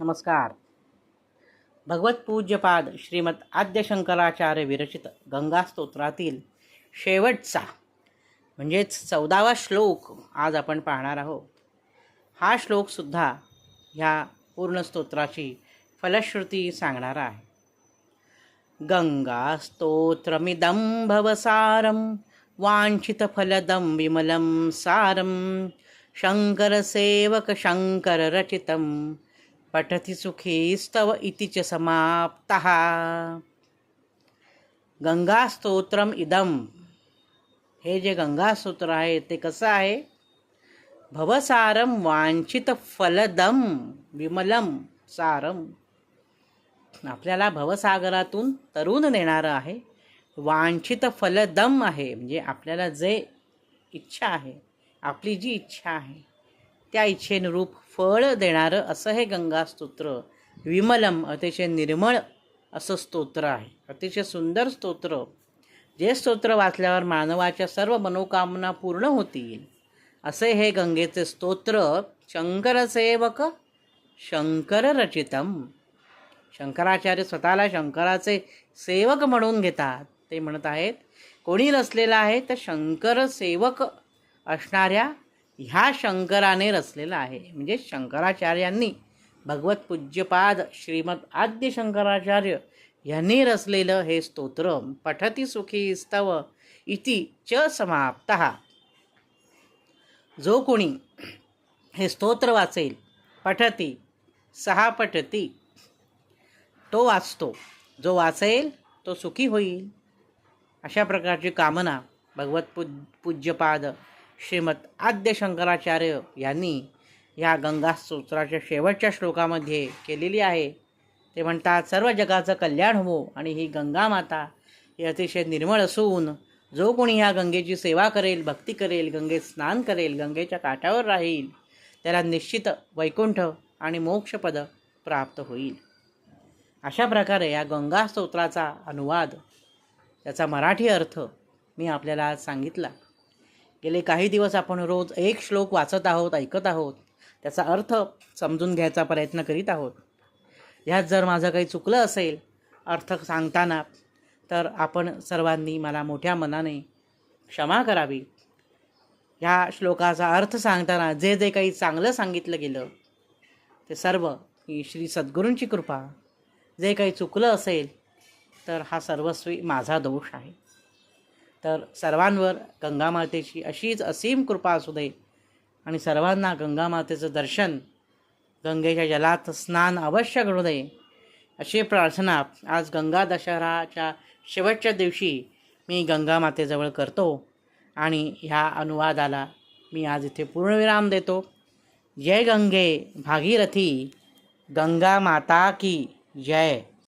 नमस्कार. भगवत पूज्यपाद श्रीमद आद्यशंकराचार्य विरचित गंगास्तोत्रातील शेवटचा म्हणजेच चौदावा श्लोक आज आपण पाहणार आहोत. हा श्लोकसुद्धा ह्या पूर्ण स्तोत्राची फलश्रुती सांगणारा आहे. गंगास्तोत्रमिदं भवसारं वाञ्छितफलदं विमलं सारं शङ्करसेवक पठति सुखे स्तव इति च समाप्तः। गंगास्तोत्रम इदम हे जे गंगास्तोत्र आहे ते कसं आहे? भवसारम वांछित फलदम विमलम सारम आपल्याला भवसागरातून तरुण देणारं आहे वांछित फलदम आहे म्हणजे आपल्याला जे इच्छा आहे आपली जी इच्छा आहे त्या इच्छेनुरूप फळ देणारं असं हे गंगास्तोत्र. विमलम अतिशय निर्मळ असं स्तोत्र आहे. अतिशय सुंदर स्तोत्र. जे स्तोत्र वाचल्यावर मानवाच्या सर्व मनोकामना पूर्ण होतील. असे हे गंगेचे स्तोत्र शंकरसेवक शंकर रचितम. शंकराचार्य स्वतःला शंकराचे सेवक म्हणून घेतात. ते म्हणत आहेत कोणी नसलेलं आहे तर शंकर सेवक असणाऱ्या ह्या शंकराने रचलेला आहे. म्हणजे शंकराचार्यांनी भगवत पूज्यपाद श्रीमद आद्य शंकराचार्य यांनी रचलेलं हे स्तोत्र पठती सुखी स्तव इति च समाप्त. जो कोणी हे स्तोत्र वाचेल पठती सहा पठती तो वाचतो. जो वाचेल तो सुखी होईल. अशा प्रकारची कामना भगवत पूज पूज्यपाद श्रीमद आद्य शंकराचार्य यांनी या गंगा स्तोत्राच्या शेवटच्या श्लोकामध्ये केलेली आहे. ते म्हणतात सर्व जगाचं कल्याण हो आणि ही गंगा माता ही अतिशय निर्मळ असून जो कोणी ह्या गंगेची सेवा करेल भक्ती करेल गंगेत स्नान करेल गंगेच्या काठावर राहील त्याला निश्चित वैकुंठ आणि मोक्षपद प्राप्त होईल. अशा प्रकारे या गंगा स्तोत्राचा अनुवाद त्याचा मराठी अर्थ मी आपल्याला आज सांगितला. गेले काही दिवस आपण रोज एक श्लोक वाचत आहोत ऐकत आहोत त्याचा अर्थ समजून घ्यायचा प्रयत्न करीत आहोत. ह्यात जर माझं काही चुकलं असेल अर्थ सांगताना तर आपण सर्वांनी मला मोठ्या मनाने क्षमा करावी. ह्या श्लोकाचा अर्थ सांगताना जे जे काही चांगलं सांगितलं गेलं ते सर्व ही श्री सद्गुरूंची कृपा. जे काही चुकलं असेल तर हा सर्वस्वी माझा दोष आहे. तर सर्वांवर गंगामातेची अशीच असीम कृपा असू दे. आणि सर्वांना गंगामातेचं दर्शन गंगेच्या जलात स्नान अवश्य घडू दे. अशी प्रार्थना आज गंगा दशहराच्या शेवटच्या दिवशी मी गंगामातेजवळ करतो आणि ह्या अनुवादाला मी आज इथे पूर्णविराम देतो. जय गंगे भागीरथी गंगा माता की जय.